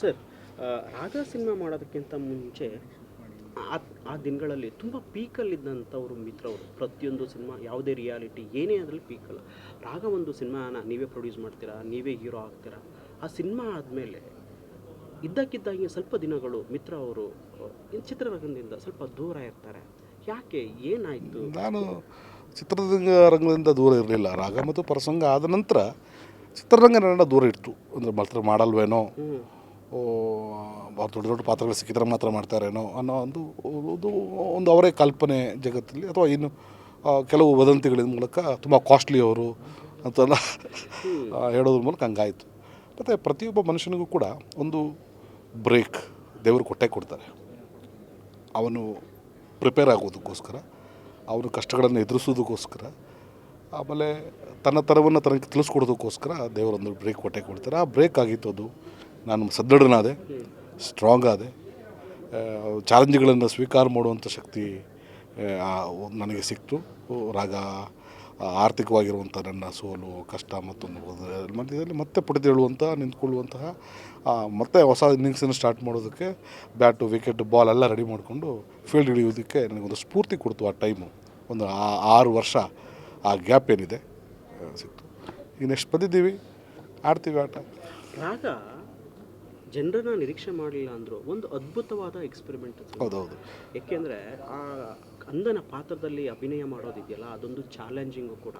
Sir ರಾಗ cinema ಮಾಡೋದಕ್ಕಿಂತ ಮುಂಚೆ ಆ ಆ ದಿನಗಳಲ್ಲಿ ತುಂಬ ಪೀಕಲ್ಲಿದ್ದಂಥವ್ರು ಮಿತ್ರವರು ಪ್ರತಿಯೊಂದು ಸಿನಿಮಾ ಯಾವುದೇ ರಿಯಾಲಿಟಿ ಏನೇ ಅದರಲ್ಲಿ ಪೀಕಲ್ಲ. ರಾಗ ಒಂದು ಸಿನಿಮಾನ ನೀವೇ ಪ್ರೊಡ್ಯೂಸ್ ಮಾಡ್ತೀರಾ ನೀವೇ ಹೀರೋ ಆಗ್ತೀರಾ? ಆ ಸಿನಿಮಾ ಆದಮೇಲೆ ಇದ್ದಕ್ಕಿದ್ದಾಗೆ ಸ್ವಲ್ಪ ದಿನಗಳು ಮಿತ್ರ ಅವರು ಚಿತ್ರರಂಗದಿಂದ ಸ್ವಲ್ಪ ದೂರ ಇರ್ತಾರೆ. ಯಾಕೆ? ಏನಾಯಿತು? ನಾನು ಚಿತ್ರರಂಗ ರಂಗದಿಂದ ದೂರ ಇರಲಿಲ್ಲ. ರಾಗ ಮತ್ತು ಪ್ರಸಂಗ ಆದ ನಂತರ ಚಿತ್ರರಂಗ ನನ್ನ ದೂರ ಇತ್ತು. ಅಂದರೆ ಮಾತ್ರ ಮಾಡಲ್ವೇನೋ? ದೊಡ್ಡ ದೊಡ್ಡ ಪಾತ್ರಗಳು ಸಿಕ್ಕಿದ್ರೆ ಮಾತ್ರ ಮಾಡ್ತಾರೇನೋ ಅನ್ನೋ ಒಂದು ಒಂದು ಒಂದು ಅವರೇ ಕಲ್ಪನೆ ಜಗತ್ತಲ್ಲಿ. ಅಥವಾ ಇನ್ನು ಕೆಲವು ವದಂತಿಗಳ ಮೂಲಕ ತುಂಬ ಕಾಸ್ಟ್ಲಿ ಅವರು ಅಂತೆಲ್ಲ ಹೇಳೋದ್ರ ಮೂಲಕ ಹಂಗಾಯಿತು. ಮತ್ತು ಪ್ರತಿಯೊಬ್ಬ ಮನುಷ್ಯನಿಗೂ ಕೂಡ ಒಂದು ಬ್ರೇಕ್ ದೇವರು ಕೊಟ್ಟೇ ಕೊಡ್ತಾರೆ. ಅವನು ಪ್ರಿಪೇರ್ ಆಗೋದಕ್ಕೋಸ್ಕರ, ಅವನು ಕಷ್ಟಗಳನ್ನು ಎದುರಿಸೋದಕ್ಕೋಸ್ಕರ, ಆಮೇಲೆ ತನ್ನ ತರವನ್ನು ತನಗೆ ತಿಳಿಸ್ಕೊಡೋದಕ್ಕೋಸ್ಕರ ದೇವರೊಂದು ಬ್ರೇಕ್ ಕೊಟ್ಟೆ ಕೊಡ್ತಾರೆ. ಆ ಬ್ರೇಕ್ ಆಗಿತ್ತು ಅದು. ನಾನು ಸದೃಢನಾದೆ ಸ್ಟ್ರಾಂಗ್ ಆದೆ. ಚಾಲೆಂಜ್ಗಳನ್ನು ಸ್ವೀಕಾರ ಮಾಡುವಂಥ ಶಕ್ತಿ ನನಗೆ ಸಿಕ್ತು. ರಾಗ ಆರ್ಥಿಕವಾಗಿರುವಂಥ ನನ್ನ ಸೋಲು, ಕಷ್ಟ ಮತ್ತೊಂದು ಮಧ್ಯದಲ್ಲಿ ಮತ್ತೆ ಪಡೆದೇಳುವಂಥ ನಿಂತ್ಕೊಳ್ಳುವಂತಹ ಮತ್ತೆ ಹೊಸ ಇನ್ನಿಂಗ್ಸನ್ನು ಸ್ಟಾರ್ಟ್ ಮಾಡೋದಕ್ಕೆ ಬ್ಯಾಟು ವಿಕೆಟ್ ಬಾಲ್ ಎಲ್ಲ ರೆಡಿ ಮಾಡಿಕೊಂಡು ಫೀಲ್ಡ್ ಹಿಡಿಯೋದಕ್ಕೆ ನನಗೊಂದು ಸ್ಫೂರ್ತಿ ಕೊಡ್ತು ಆ ಟೈಮು ಒಂದು ಆ- ಆರು ವರ್ಷ ಆ ಗ್ಯಾಪ್ ಏನಿದೆ ಸಿಕ್ತು. ಈಗ ನೆಕ್ಸ್ಟ್ ಬಂದಿದ್ದೀವಿ, ಆಡ್ತೀವಿ ಆಟ. ರಾಗ? ಜನರನ್ನ ನಿರೀಕ್ಷೆ ಮಾಡಲಿಲ್ಲ ಅಂದರೂ ಒಂದು ಅದ್ಭುತವಾದ ಎಕ್ಸ್ಪೆರಿಮೆಂಟ್ ಹೌದೌದು. ಏಕೆಂದರೆ ಆ ಅಂದನ ಪಾತ್ರದಲ್ಲಿ ಅಭಿನಯ ಮಾಡೋದಿದೆಯಲ್ಲ ಅದೊಂದು ಚಾಲೆಂಜಿಂಗು ಕೂಡ.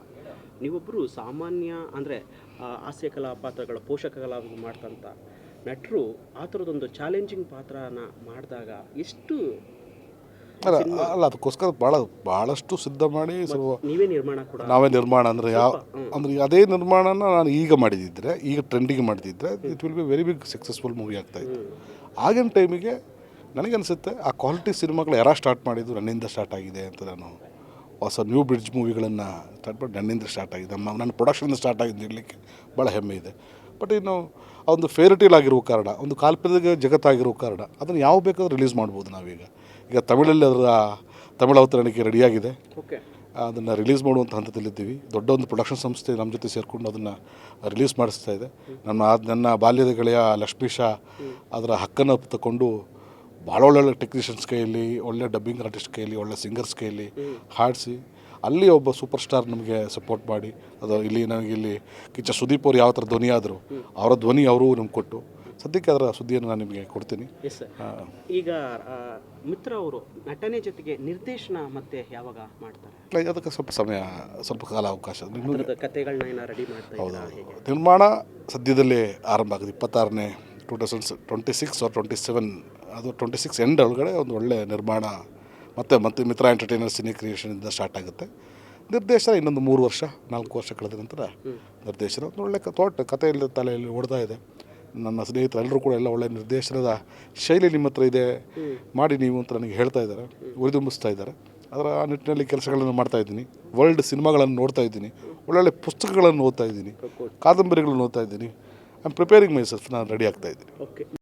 ನೀವೊಬ್ಬರು ಸಾಮಾನ್ಯ ಅಂದರೆ ಹಾಸ್ಯ ಕಲಾ ಪಾತ್ರಗಳ ಪೋಷಕ ಕಲಾವಿದ ಮಾಡ್ತಂಥ ನಟರು ಆ ಥರದೊಂದು ಚಾಲೆಂಜಿಂಗ್ ಪಾತ್ರನ ಮಾಡಿದಾಗ ಎಷ್ಟು ಅಲ್ಲ ಅಲ್ಲ ಅದಕ್ಕೋಸ್ಕರ ಭಾಳ ಭಾಳಷ್ಟು ಸಿದ್ಧ ಮಾಡಿ ಸ್ವಲ್ಪ ನೀವೇ ನಿರ್ಮಾಣ ಕೂಡ. ನಾವೇ ನಿರ್ಮಾಣ ಅಂದ್ರೆ ಯಾವ ಅಂದರೆ ಅದೇ ನಿರ್ಮಾಣನ ನಾನು ಈಗ ಮಾಡಿದಿದ್ರೆ ಈಗ ಟ್ರೆಂಡಿಗೆ ಮಾಡಿದಿದ್ರೆ it will be very big successful movie ಆಗ್ತಾಯಿತ್ತು ಆಗಿನ ಟೈಮಿಗೆ ನನಗನ್ಸುತ್ತೆ ಆ ಕ್ವಾಲಿಟಿ ಸಿನಿಮಾಗಳು ಯಾರು ಸ್ಟಾರ್ಟ್ ಮಾಡಿದ್ದು ನನ್ನಿಂದ ಸ್ಟಾರ್ಟ್ ಆಗಿದೆ ಅಂತ ನಾನು ಹೊಸ ನ್ಯೂ ಬ್ರಿಡ್ಜ್ ಮೂವಿಗಳನ್ನು ಸ್ಟಾರ್ಟ್ ಮಾಡಿ ನನ್ನಿಂದ ಸ್ಟಾರ್ಟ್ ಆಗಿದೆ. ನಮ್ಮ ನನ್ನ ಪ್ರೊಡಕ್ಷನಿಂದ ಸ್ಟಾರ್ಟ್ ಆಗಿದೆ ಇರಲಿಕ್ಕೆ ಭಾಳ ಹೆಮ್ಮೆ ಇದೆ. ಬಟ್ ಇನ್ನು ಒಂದು ಫೇರಿಟೇಲ್ ಆಗಿರೋ ಕಾರಣ ಒಂದು ಕಾಲ್ಪನಿಕ ಜಗತ್ತಾಗಿರೋ ಕಾರಣ ಅದನ್ನು ಯಾವ ಬೇಕಾದ್ರೂ ರಿಲೀಸ್ ಮಾಡ್ಬೋದು ನಾವೀಗ. ಈಗ ತಮಿಳಲ್ಲಿ ಅದರ ತಮಿಳು ಅವತರಣಿಕೆ ರೆಡಿಯಾಗಿದೆ ಓಕೆ ಅದನ್ನು ರಿಲೀಸ್ ಮಾಡುವಂಥ ಹಂತದಲ್ಲಿದ್ದೀವಿ ದೊಡ್ಡ ಒಂದು ಪ್ರೊಡಕ್ಷನ್ ಸಂಸ್ಥೆ ನಮ್ಮ ಜೊತೆ ಸೇರಿಕೊಂಡು ಅದನ್ನು ರಿಲೀಸ್ ಮಾಡಿಸ್ತಾ ಇದೆ. ನನ್ನ ನನ್ನ ಬಾಲ್ಯದ ಗೆಳೆಯ ಲಕ್ಷ್ಮೀಶ ಅದರ ಹಕ್ಕನ್ನು ತಗೊಂಡು ಭಾಳ ಒಳ್ಳೊಳ್ಳೆ ಟೆಕ್ನಿಷಿಯನ್ಸ್ ಕೈಯಲ್ಲಿ ಒಳ್ಳೆ ಡಬ್ಬಿಂಗ್ ಆರ್ಟಿಸ್ಟ್ ಕೈಯಲ್ಲಿ ಒಳ್ಳೆ ಸಿಂಗರ್ಸ್ ಕೈಯಲ್ಲಿ ಹಾಡಿಸಿ ಅಲ್ಲಿ ಒಬ್ಬ ಸೂಪರ್ ಸ್ಟಾರ್ ನಮಗೆ ಸಪೋರ್ಟ್ ಮಾಡಿ. ಅದು ಇಲ್ಲಿ ನನಗೆ ಇಲ್ಲಿ ಕಿಚ್ಚ ಸುದೀಪ್ ಅವ್ರು ಯಾವ ಥರ ಧ್ವನಿ ಆದರು ಅವರ ಧ್ವನಿ ಅವರು ನಮ್ಗೆ ಕೊಟ್ಟು ಸದ್ಯಕ್ಕೆ ಅದರ ಸುದ್ದಿಯನ್ನು ನಾನು ನಿಮಗೆ ಕೊಡ್ತೀನಿ. ಈಗ ಮಿತ್ರ ಅವರು ನಟನೆ ಜೊತೆಗೆ ನಿರ್ದೇಶನ ಮತ್ತೆ ಯಾವಾಗ ಮಾಡ್ತಾರೆ? ಅದಕ್ಕೆ ಸ್ವಲ್ಪ ಸಮಯ ಸ್ವಲ್ಪ ಕಾಲ ಅವಕಾಶ ರೆಡಿ ನಿರ್ಮಾಣ ಸದ್ಯದಲ್ಲೇ ಆರಂಭ ಆಗುತ್ತೆ ಇಪ್ಪತ್ತಾರನೇ two thousand twenty six or twenty seven ಅದು ಟ್ವೆಂಟಿ ಸಿಕ್ಸ್ ಎಂಡ್ ಒಳಗಡೆ ಒಂದು ಒಳ್ಳೆ ನಿರ್ಮಾಣ ಮತ್ತು ಮತ್ತೆ ಮಿತ್ರ ಎಂಟರ್ಟೈನರ್ ಸಿನಿ ಕ್ರಿಯೇಷನಿಂದ ಸ್ಟಾರ್ಟ್ ಆಗುತ್ತೆ. ನಿರ್ದೇಶನ ಇನ್ನೊಂದು ಮೂರು ವರ್ಷ ನಾಲ್ಕು ವರ್ಷ ಕಳೆದ ನಂತರ ನಿರ್ದೇಶನ ಒಂದು ಒಳ್ಳೆ ತೋಟ ಕಥೆಯಲ್ಲಿ ತಲೆಯಲ್ಲಿ ಓಡ್ತಾ ಇದೆ. ನನ್ನ ಸ್ನೇಹಿತರು ಎಲ್ಲರೂ ಕೂಡ ಎಲ್ಲ ಒಳ್ಳೆ ನಿರ್ದೇಶನದ ಶೈಲಿ ನಿಮ್ಮ ಹತ್ರ ಇದೆ ಮಾಡಿ ನೀವು ಅಂತ ನನಗೆ ಹೇಳ್ತಾ ಇದ್ದಾರೆ ಉರಿದುಂಬಿಸ್ತಾ ಇದ್ದಾರೆ. ಅದರ ಆ ನಿಟ್ಟಿನಲ್ಲಿ ಕೆಲಸಗಳನ್ನು ಮಾಡ್ತಾ ಇದ್ದೀನಿ. ವರ್ಲ್ಡ್ ಸಿನಿಮಾಗಳನ್ನು ನೋಡ್ತಾ ಇದ್ದೀನಿ. ಒಳ್ಳೊಳ್ಳೆ ಪುಸ್ತಕಗಳನ್ನು ಓದ್ತಾ ಇದ್ದೀನಿ. ಕಾದಂಬರಿಗಳನ್ನು ಓದ್ತಾ ಇದ್ದೀನಿ. I am preparing myself ನಾನು ರೆಡಿ ಆಗ್ತಾ ಇದ್ದೀನಿ. ಓಕೆ